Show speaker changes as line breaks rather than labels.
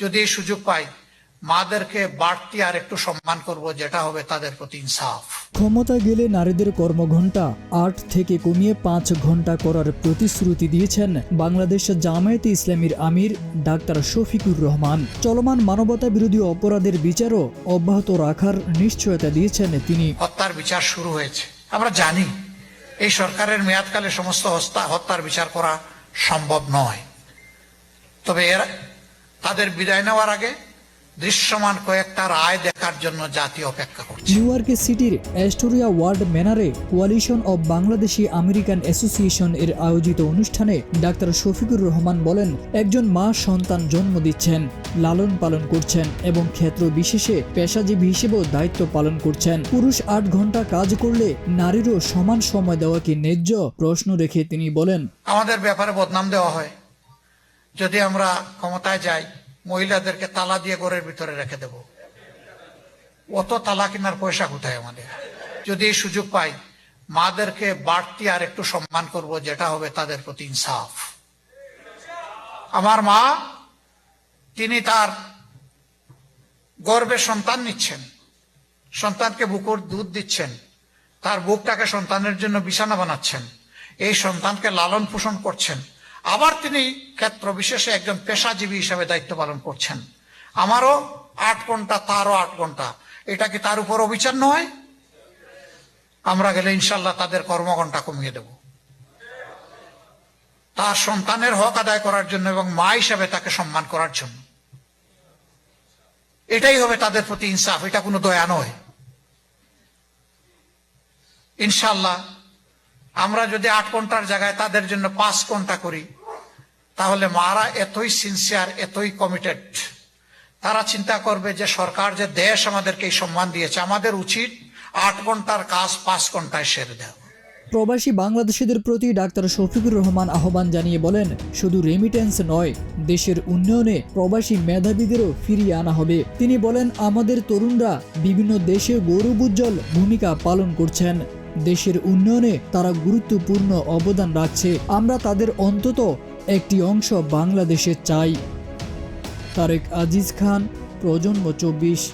যদি সুযোগ পাই মাদেরকে বাড়তি আর একটু সম্মান করব যেটা হবে তাদের প্রতি ইনসাফ।
ক্ষমতা গেলে নারীদের কর্মঘণ্টা আট থেকে কমিয়ে পাঁচ ঘণ্টা করার প্রতিশ্রুতি দিয়েছেন বাংলাদেশ জামায়াতে ইসলামীর আমির ডাক্তার শফিকুর রহমান। চলমান মানবতা বিরোধী অপরাধের বিচারও অব্যাহত রাখার নিশ্চয়তা দিয়েছেন তিনি।
হত্যার বিচার শুরু হয়েছে। আমরা জানি এই সরকারের মেয়াদকালে সমস্ত হত্যা হত্যার বিচার করা সম্ভব নয়। তবে এর তাদের বিদায় নেওয়ার আগে দৃশ্যমান কয়েকটা রায় দেখার জন্য জাতি অপেক্ষা করছে।
নিউ ইয়র্কের সিটির Astoria World ম্যানারে Coalition of Bangladeshi American Association এর আয়োজিত অনুষ্ঠানে ডাক্তার শফিকুর রহমান বলেন একজন মা সন্তান জন্ম দিচ্ছেন লালন পালন করছেন এবং ক্ষেত্র বিশেষে পেশাজীবী হিসেবেও দায়িত্ব পালন করছেন। পুরুষ আট ঘণ্টা কাজ করলে নারীরও সমান সময় দেওয়া কি ন্যায্য? প্রশ্ন রেখে তিনি বলেন
আমাদের ব্যাপারে বদনাম দেওয়া হয়। যদি আমরা ক্ষমতায় যাই, মহিলাদেরকে তালা দিয়ে ঘরের ভিতরে রেখে দেব। অত তালা কেনার পয়সা কোথায় আমাদের? যদি সুযোগ পাই, মাদেরকে বাড়তি আর একটু সম্মান করব, যেটা হবে তাদের প্রতি ইনসাফ। আমার মা, তিনি তার গর্বে সন্তান নিচ্ছেন। সন্তানকে বুকুর দুধ দিচ্ছেন। তার বুকটাকে সন্তানের জন্য বিছানা বানাচ্ছেন। এই সন্তানকে লালন পোষণ করছেন। আবার তিনি ক্ষেত্র বিশেষে একজন পেশাজীবী হিসেবে দায়িত্ব পালন করছেন। আমারও আট ঘণ্টা, তারও আট ঘণ্টা। এটা কি তার উপর অবিচার নয়? আমরা গেলে ইনশাল্লাহ তাদের কর্মঘণ্টা কমিয়ে দেব। তার সন্তানের হক আদায় করার জন্য এবং মা হিসাবে তাকে সম্মান করার জন্য। এটাই হবে তাদের প্রতি ইনসাফ, এটা কোনো দয়া নয়। ইনশাল্লাহ আমরা যদি আট ঘণ্টার জায়গায় তাদের জন্য পাঁচ ঘণ্টা করি, তাহলে মারা এতই সিনসিয়ার এতই কমিটেড তারা চিন্তা করবে যে সরকার যে দেশ আমাদেরকে এই সম্মান দিয়েছে, আমাদের উচিত আট ঘণ্টার কাজ পাঁচ ঘন্টায় সেরে দেওয়া।
প্রবাসী বাংলাদেশিদের প্রতি ডাক্তার শফিকুর রহমান আহ্বান জানিয়ে বলেন, শুধু রেমিটেন্স নয়, দেশের উন্নয়নে প্রবাসী মেধাবীদেরও ফিরিয়ে আনা হবে। তিনি বলেন, আমাদের তরুণরা বিভিন্ন দেশে গৌরবোজ্জ্বল ভূমিকা পালন করছেন। দেশের উন্নয়নে তারা গুরুত্বপূর্ণ অবদান রাখছে। আমরা তাদের অন্তত একটি অংশ বাংলাদেশে চাই। তারেক আজিজ খান, প্রজন্ম চব্বিশ।